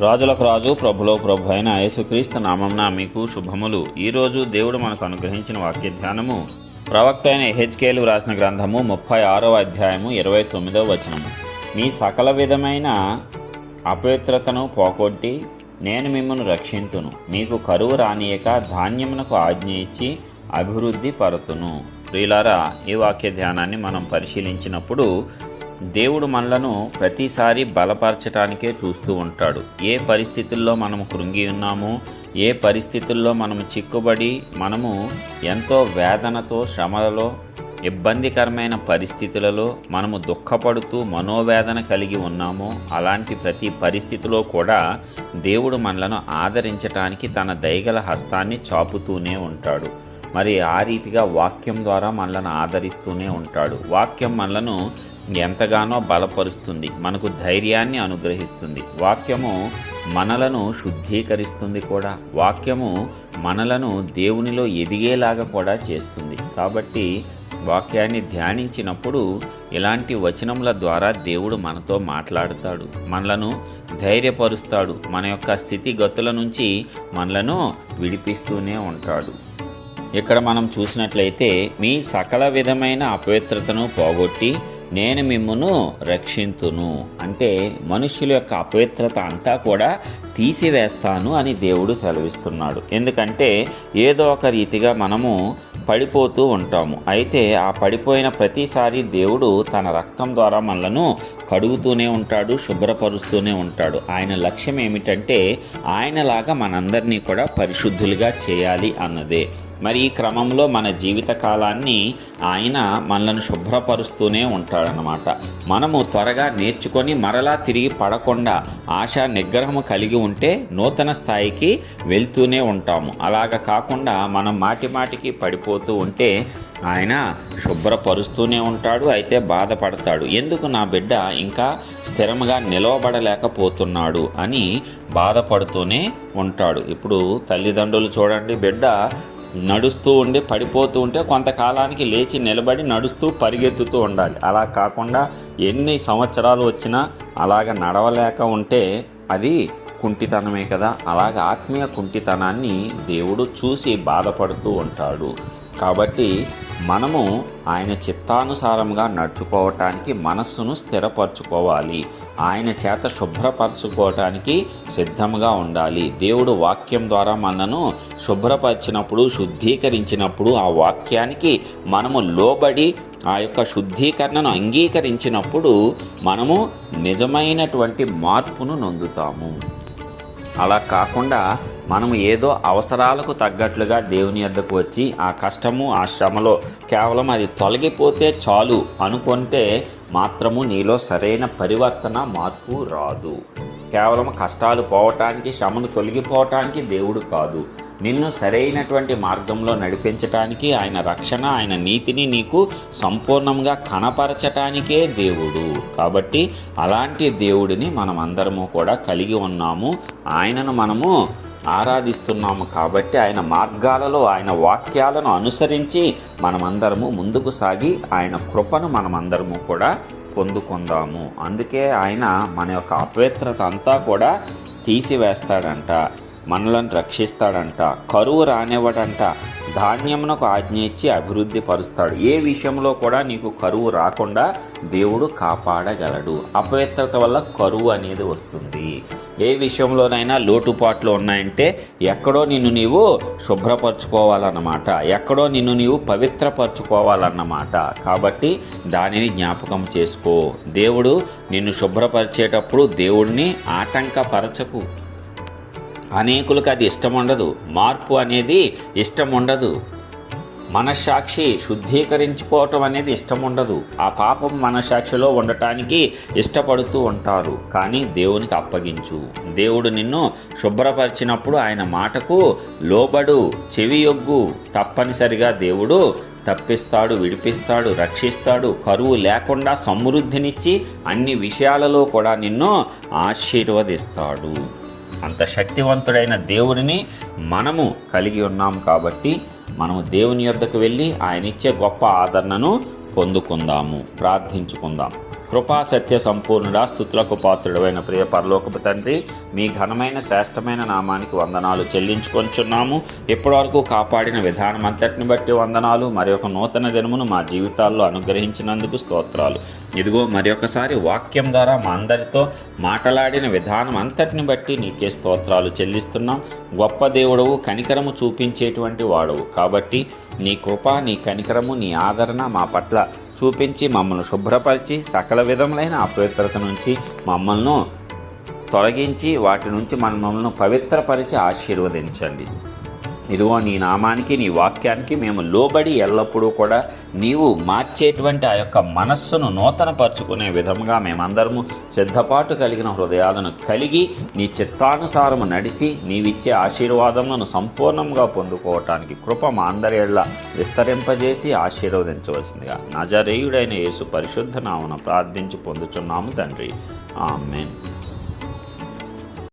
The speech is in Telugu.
రాజులకు రాజు ప్రభులో ప్రభు అయిన యేసుక్రీస్తు నామంన మీకు శుభములు. ఈరోజు దేవుడు మనకు అనుగ్రహించిన వాక్య ధ్యానము ప్రవక్త అయిన హెచ్కేలు రాసిన గ్రంథము ముప్పై ఆరో అధ్యాయము ఇరవై తొమ్మిదవ వచనము. మీ సకల విధమైన అపవిత్రతను పోగొట్టి నేను మిమ్మల్ని రక్షింతును. మీకు కరువు రానియక ధాన్యమునకు ఆజ్ఞ ఇచ్చి అభివృద్ధి పరతును. ప్రియులారా ఈ వాక్య ధ్యానాన్ని మనం పరిశీలించినప్పుడు దేవుడు మనలను ప్రతిసారి బలపరచటానికే చూస్తూ ఉంటాడు. ఏ పరిస్థితుల్లో మనము కృంగి ఉన్నామో ఏ పరిస్థితుల్లో మనము చిక్కుబడి మనము ఎంతో వేదనతో శ్రమలలో ఇబ్బందికరమైన పరిస్థితులలో మనము దుఃఖపడుతూ మనోవేదన కలిగి ఉన్నామో అలాంటి ప్రతి పరిస్థితిలో కూడా దేవుడు మనలను ఆదరించటానికి తన దయగల హస్తాన్ని చాపుతూనే ఉంటాడు. మరి ఆ రీతిగా వాక్యం ద్వారా మనలను ఆదరిస్తూనే ఉంటాడు. వాక్యం మనలను ఎంతగానో బలపరుస్తుంది మనకు ధైర్యాన్ని అనుగ్రహిస్తుంది. వాక్యము మనలను శుద్ధీకరిస్తుంది కూడా. వాక్యము మనలను దేవునిలో ఎదిగేలాగా కూడా చేస్తుంది. కాబట్టి వాక్యాన్ని ధ్యానించినప్పుడు ఇలాంటి వచనముల ద్వారా దేవుడు మనతో మాట్లాడుతాడు. మనలను ధైర్యపరుస్తాడు. మన యొక్క స్థితిగతుల నుంచి మనలను విడిపిస్తూనే ఉంటాడు. ఇక్కడ మనం చూసినట్లయితే మీ సకల విధమైన అపవిత్రతను పోగొట్టి నేను మిమ్మను రక్షింతును. అంటే మనుష్యుల యొక్క అపవిత్రత అంతా కూడా తీసివేస్తాను అని దేవుడు సెలవిస్తున్నాడు. ఎందుకంటే ఏదో ఒక రీతిగా మనము పడిపోతూ ఉంటాము. అయితే ఆ పడిపోయిన ప్రతిసారి దేవుడు తన రక్తం ద్వారా మనలను కడుగుతూనే ఉంటాడు శుభ్రపరుస్తూనే ఉంటాడు. ఆయన లక్ష్యం ఏమిటంటే ఆయనలాగా మనందరినీ కూడా పరిశుద్ధులుగా చేయాలి అన్నదే. మరి ఈ క్రమంలో మన జీవిత కాలాన్ని ఆయన మనలను శుభ్రపరుస్తూనే ఉంటాడనమాట మనము త్వరగా నేర్చుకొని మరలా తిరిగి పడకుండా ఆశా నిగ్రహం కలిగి ఉంటే నూతన స్థాయికి వెళ్తూనే ఉంటాము. అలాగ కాకుండా మనం మాటి మాటికి పడిపోతూ ఉంటే ఆయన శుభ్రపరుస్తూనే ఉంటాడు అయితే బాధపడతాడు. ఎందుకు నా బిడ్డ ఇంకా స్థిరంగా నిలవబడలేకపోతున్నాడు అని బాధపడుతూనే ఉంటాడు. ఇప్పుడు తల్లిదండ్రులు చూడండి బిడ్డ నడుస్తూ ఉండి పడిపోతూ ఉంటే కొంతకాలానికి లేచి నిలబడి నడుస్తూ పరిగెత్తుతూ ఉండాలి. అలా కాకుండా ఎన్ని సంవత్సరాలు వచ్చినా అలాగ నడవలేక ఉంటే అది కుంటితనమే కదా. అలాగ ఆత్మీయ కుంటితనాన్ని దేవుడు చూసి బాధపడుతూ ఉంటాడు. కాబట్టి మనము ఆయన చిత్తానుసారంగా నడుచుకోవటానికి మనస్సును స్థిరపరచుకోవాలి. ఆయన చేత శుభ్రపరచుకోవటానికి సిద్ధంగా ఉండాలి. దేవుడు వాక్యం ద్వారా మనను శుభ్రపరిచినప్పుడు శుద్ధీకరించినప్పుడు ఆ వాక్యానికి మనము లోబడి ఆ యొక్క శుద్ధీకరణను అంగీకరించినప్పుడు మనము నిజమైనటువంటి మార్పును నొందుతాము. అలా కాకుండా మనము ఏదో అవసరాలకు తగ్గట్లుగా దేవుని వద్దకు వచ్చి ఆ కష్టము ఆ శ్రమలో కేవలం అది తొలగిపోతే చాలు అనుకుంటే మాత్రము నీలో సరైన పరివర్తన మార్పు రాదు. కేవలం కష్టాలు పోవటానికి శ్రమను తొలగిపోవటానికి దేవుడు కాదు. నిన్ను సరైనటువంటి మార్గంలో నడిపించటానికి ఆయన రక్షణ ఆయన నీతిని నీకు సంపూర్ణంగా కనపరచటానికే దేవుడు. కాబట్టి అలాంటి దేవుడిని మనం అందరము కూడా కలిగి ఉన్నాము. ఆయనను మనము ఆరాధిస్తున్నాము కాబట్టి ఆయన మార్గాలలో ఆయన వాక్యాలను అనుసరించి మనమందరము ముందుకు సాగి ఆయన కృపను మనమందరము కూడా పొందుకుందాము. అందుకే ఆయన మన యొక్క అపవిత్రత అంతా కూడా తీసివేస్తాడంట మనలను రక్షిస్తాడంట కరువు రానివ్వడంట ధాన్యమునకు ఆజ్ఞ ఇచ్చి అభివృద్ధి పరుస్తాడు ఏ విషయంలో కూడా నీకు కరువు రాకుండా దేవుడు కాపాడగలడు. అపవిత్రత వల్ల కరువు అనేది వస్తుంది. ఏ విషయంలోనైనా లోటుపాట్లు ఉన్నాయంటే ఎక్కడో నిన్ను నీవు శుభ్రపరచుకోవాలన్నమాట. ఎక్కడో నిన్ను నీవు పవిత్రపరచుకోవాలన్నమాట. కాబట్టి దానిని జ్ఞాపకం చేసుకో. దేవుడు నిన్ను శుభ్రపరిచేటప్పుడు దేవుడిని ఆటంకపరచకు. అనేకులకు అది ఇష్టం ఉండదు మార్పు అనేది ఇష్టం ఉండదు మనస్సాక్షి శుద్ధీకరించుకోవటం అనేది ఇష్టం ఉండదు ఆ పాపం మనస్సాక్షిలో ఉండటానికి ఇష్టపడుతూ ఉంటారు. కానీ దేవునికి అప్పగించు. దేవుడు నిన్ను శుభ్రపరిచినప్పుడు ఆయన మాటకు లోబడు చెవి యొగ్గు తప్పనిసరిగా దేవుడు తప్పిస్తాడు విడిపిస్తాడు రక్షిస్తాడు. కరువు లేకుండా సమృద్ధినిచ్చి అన్ని విషయాలలో కూడా నిన్ను ఆశీర్వదిస్తాడు. అంత శక్తివంతుడైన దేవుడిని మనము కలిగి ఉన్నాం కాబట్టి మనము దేవుని యొద్దకు వెళ్ళి ఆయన ఇచ్చే గొప్ప ఆదరణను పొందుకుందాము ప్రార్థించుకుందాం. కృపా సత్య సంపూర్ణుడా స్థుతులకు పాత్రుడమైన ప్రియ పరలోకపు తండ్రి మీ ఘనమైన శ్రేష్టమైన నామానికి వందనాలు చెల్లించుకొంచున్నాము. ఇప్పటివరకు కాపాడిన విధానం అంతటిని బట్టి వందనాలు. మరి ఒక నూతన దినమును మా జీవితాల్లో అనుగ్రహించినందుకు స్తోత్రాలు. ఇదిగో మరి ఒకసారి వాక్యం ద్వారా మా అందరితో మాట్లాడిన విధానం అంతటిని బట్టి నీకే స్తోత్రాలు చెల్లిస్తున్నాం. గొప్ప దేవుడవు కనికరము చూపించేటువంటి వాడవు. కాబట్టి నీ కృప నీ కనికరము నీ ఆదరణ మా పట్ల చూపించి మమ్మల్ని శుభ్రపరిచి సకల విధములైన అపవిత్రత నుంచి మమ్మల్ని తొలగించి వాటి నుంచి మన మమ్మల్ని పవిత్రపరిచి ఆశీర్వదించండి. ఇదిగో నీ నామానికి నీ వాక్యానికి మేము లోబడి ఎల్లప్పుడూ కూడా నీవు మార్చేటువంటి ఆ యొక్క మనస్సును నూతనపరుచుకునే విధంగా మేమందరము సిద్ధపాటు కలిగిన హృదయాలను కలిగి నీ చిత్తానుసారము నడిచి నీవిచ్చే ఆశీర్వాదములను సంపూర్ణంగా పొందుకోవటానికి కృప మా అందరి ఎళ్ళ విస్తరింపజేసి ఆశీర్వదించవలసిందిగా నజరేయుడైన యేసు పరిశుద్ధ నామను ప్రార్థించి పొందుచున్నాము తండ్రి. ఆమెన్.